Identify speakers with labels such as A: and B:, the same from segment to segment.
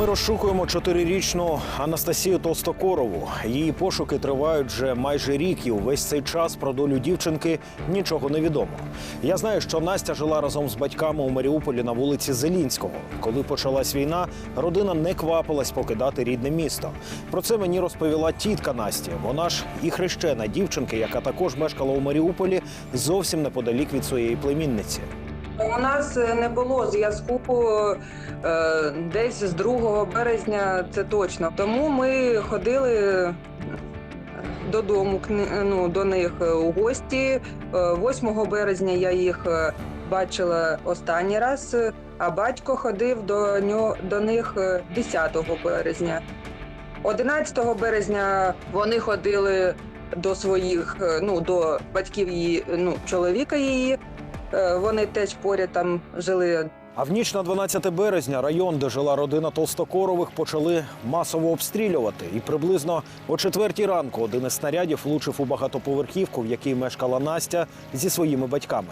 A: Ми розшукуємо чотирирічну Анастасію Толстокорову. Її пошуки тривають вже майже рік, і увесь цей час про долю дівчинки нічого не відомо. Я знаю, що Настя жила разом з батьками у Маріуполі на вулиці Зелінського. Коли почалась війна, родина не квапилась покидати рідне місто. Про це мені розповіла тітка Насті. Вона ж і хрещена дівчинки, яка також мешкала у Маріуполі, зовсім неподалік від своєї племінниці.
B: У нас е, не було зв'язку е, десь з 2 березня, це точно. Тому ми ходили додому ну, до них е, у гості. Е, 8 березня я їх е, бачила останній раз, е, а батько ходив до, нього, до них е, 10 березня. 11 березня вони ходили до своїх, е, ну, до батьків її, ну, чоловіка її. Е, Вони теж поряд там жили.
A: А в ніч на 12 березня район, де жила родина Толстокорових, почали масово обстрілювати. І приблизно о четвертій ранку один із снарядів влучив у багатоповерхівку, в якій мешкала Настя зі своїми батьками.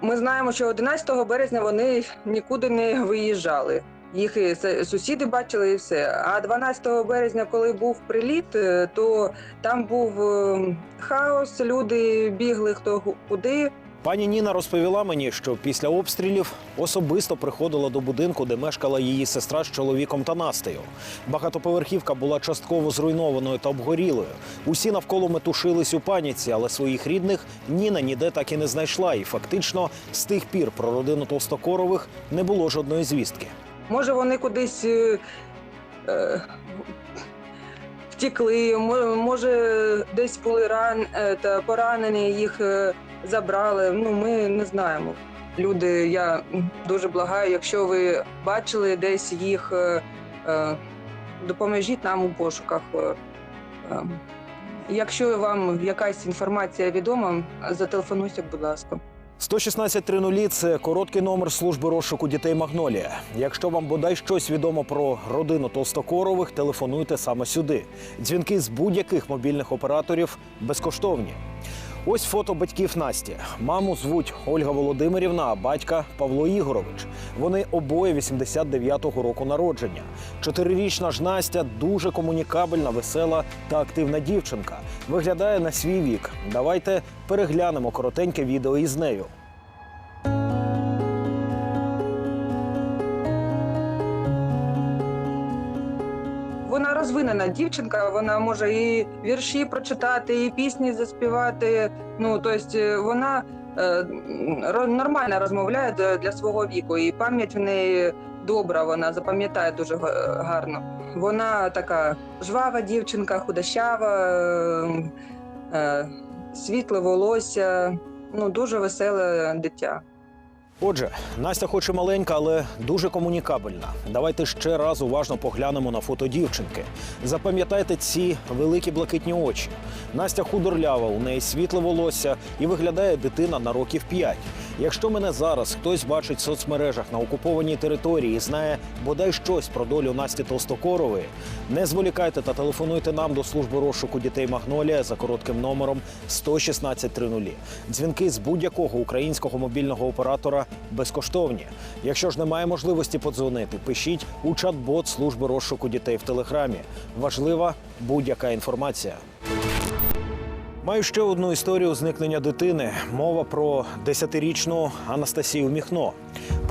B: Ми знаємо, що 11 березня вони нікуди не виїжджали. Їх і сусіди бачили і все. А 12 березня, коли був приліт, е, то там був е, хаос, люди бігли хто куди.
A: Пані Ніна розповіла мені, що після обстрілів особисто приходила до будинку, де мешкала її сестра з чоловіком та Настею. Багатоповерхівка була частково зруйнованою та обгорілою. Усі навколо метушились у паніці, але своїх рідних Ніна ніде так і не знайшла. І фактично з тих пір про родину Толстокорових не було жодної звістки.
B: Може, вони кудись е, втікли, може, десь були ран, е, та поранені, їх е, забрали. Ну, ми не знаємо. Люди, я дуже благаю, якщо ви бачили десь їх, е, допоможіть нам у пошуках. Якщо вам якась інформація відома, зателефонуйте, будь ласка.
A: 11630 – це короткий номер служби розшуку дітей Магнолія. Якщо вам бодай щось відомо про родину Толстокорових, телефонуйте саме сюди. Дзвінки з будь-яких мобільних операторів безкоштовні. Ось фото батьків Насті. Маму звуть Ольга Володимирівна, а батька Павло Ігорович. Вони обоє 89-го року народження. Чотирирічна ж Настя дуже комунікабельна, весела та активна дівчинка. Виглядає на свій вік. Давайте переглянемо коротеньке відео із нею.
B: Вона розвинена дівчинка, вона може і вірші прочитати, і пісні заспівати. Ну тобто вона е, нормально розмовляє для- свого віку, і пам'ять в неї добра. Вона запам'ятає дуже га- гарно. Вона така жвава дівчинка, худощава, е, е, світле волосся. Ну дуже веселе дитя.
A: Отже, Настя хоч і маленька, але дуже комунікабельна. Давайте ще раз уважно поглянемо на фото дівчинки. Запам'ятайте ці великі блакитні очі. Настя худорлява, у неї світле волосся і виглядає дитина на років 5. Якщо мене зараз хтось бачить в соцмережах на окупованій території і знає бодай щось про долю Насті Толстокорової, не зволікайте та телефонуйте нам до служби розшуку дітей Магнолія за коротким номером 11630. Дзвінки з будь-якого українського мобільного оператора безкоштовні. Якщо ж немає можливості подзвонити, пишіть у чат-бот служби розшуку дітей в телеграмі. Важлива будь-яка інформація. Маю ще одну історію зникнення дитини. Мова про 10-річну Анастасію Міхно.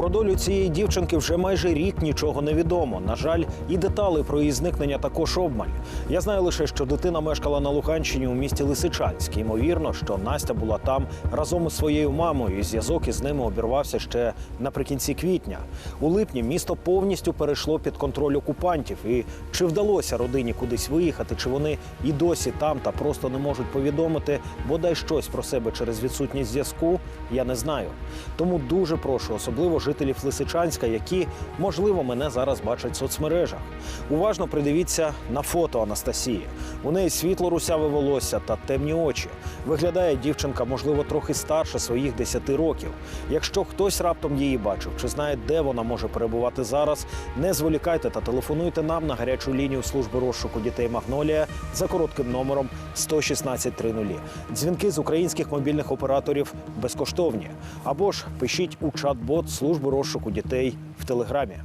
A: Про долю цієї дівчинки вже майже рік нічого не відомо. На жаль, і детали про її зникнення також обмаль. Я знаю лише, що дитина мешкала на Луганщині у місті Лисичанськ. Ймовірно, що Настя була там разом із своєю мамою. і Зв'язок із ними обірвався ще наприкінці квітня. У липні місто повністю перейшло під контроль окупантів. І чи вдалося родині кудись виїхати, чи вони і досі там та просто не можуть повідомити бодай щось про себе через відсутність зв'язку, я не знаю. Тому дуже прошу, особливо жителів Лисичанська, які можливо мене зараз бачать в соцмережах. Уважно придивіться на фото Анастасії. У неї світло русяве волосся та темні очі. Виглядає дівчинка, можливо, трохи старше своїх 10 років. Якщо хтось раптом її бачив чи знає, де вона може перебувати зараз, не зволікайте та телефонуйте нам на гарячу лінію служби розшуку дітей Магнолія за коротким номером 11630. Дзвінки з українських мобільних операторів безкоштовні. Або ж пишіть у чат-бот служби розшуку дітей в телеграмі.